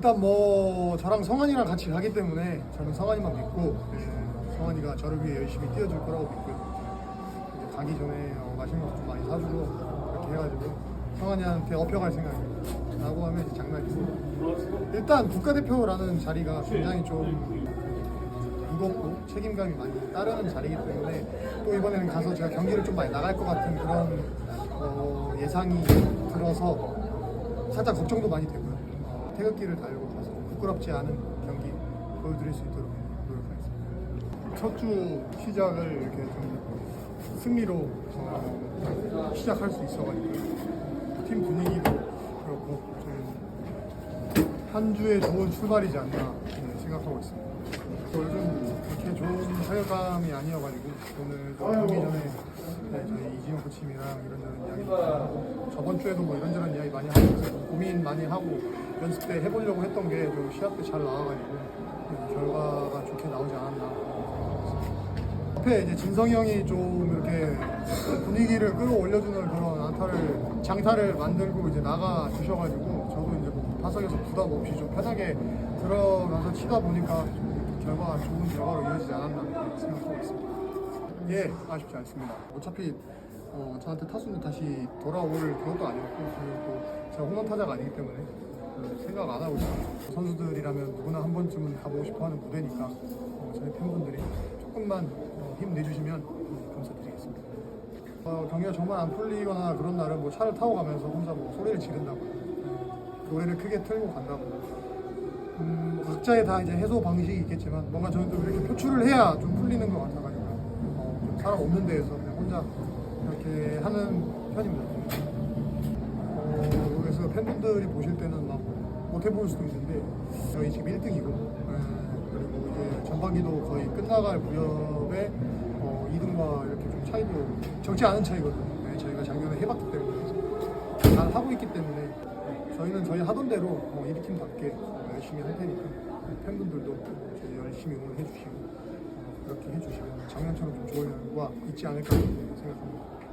일단 뭐 저랑 성환이랑 같이 가기 때문에 저는 성환이만 믿고 예, 성환이가 저를 위해 열심히 뛰어줄 거라고 믿고요. 이제 가기 전에 어, 맛있는 것좀 많이 사주고 이렇게 해가지고 성환이한테 업혀갈 생각입니다. 라고 하면 이제 장난이고 일단 국가대표라는 자리가 굉장히 좀 무겁고 책임감이 많이 따르는 자리이기 때문에 또 이번에는 가서 제가 경기를 좀 많이 나갈 것 같은 그런 어, 예상이 들어서 살짝 걱정도 많이 되고요. 어, 태극기를 달고 가서 부끄럽지 않은 경기 보여드릴 수 있도록 노력하겠습니다. 첫 주 시작을 이렇게 좀 승리로 어, 시작할 수 있어가지고 팀 분위기도 그렇고 좀 한 주의 좋은 출발이지 않나 네, 생각하고 있습니다. 타격감이 아니어가지고 오늘 또 경기 전에 네, 저희 이진호 코치님이랑 이런저런 이야기 저번 주에도 뭐 이런저런 이야기 많이 있어서 고민 많이 하고 연습 때 해보려고 했던 게 좀 시합 때 잘 나와가지고 네, 결과가 좋게 나오지 않았나. 앞에 이제 진성이 형이 좀 이렇게 분위기를 끌어올려주는 그런 안타를 장타를 만들고 이제 나가 주셔가지고 저도 이제 뭐 타석에서 부담 없이 좀 편하게 들어가서 치다 보니까 좀 결과가 좋은 결과로 이어지지 않았나 생각하고 있습니다. 예, 아쉽지 않습니다. 어차피 어, 저한테 타수는 다시 돌아올 그것도 아니었고 그리고 또 제가 홈런 타자가 아니기 때문에 그 생각 안 하고 있습니다. 선수들이라면 누구나 한 번쯤은 가보고 싶어하는 무대니까 어, 저희 팬분들이 조금만 어, 힘내주시면 어, 감사드리겠습니다. 어, 경기가 정말 안 풀리거나 그런 날은 뭐 차를 타고 가면서 혼자 뭐 소리를 지른다고 음, 노래를 크게 틀고 간다고 음, 각자의 다 이제 해소 방식이 있겠지만 뭔가 저는 좀 이렇게 표출을 해야 좀 풀리는 것 같아가지고 어, 좀 사람 없는 데에서 그냥 혼자 이렇게 하는 편입니다. 어, 그래서 팬분들이 보실 때는 막 못해 보일 수도 있는데 저희 지금 1등이고 그리고 이제 전반기도 거의 끝나갈 무렵에 어, 2등과 이렇게 좀 차이도 적지 않은 차이거든요. 네, 저희가 작년에 해봤기 때문에 잘 하고 있기 때문에 저희는 저희 하던 대로 뭐 1팀답게 열심히 할 테니까 팬분들도 저희 열심히 응원해 주시고 어, 그렇게 해주시면 작년처럼 좀 좋은 결과 있지 않을까 생각합니다.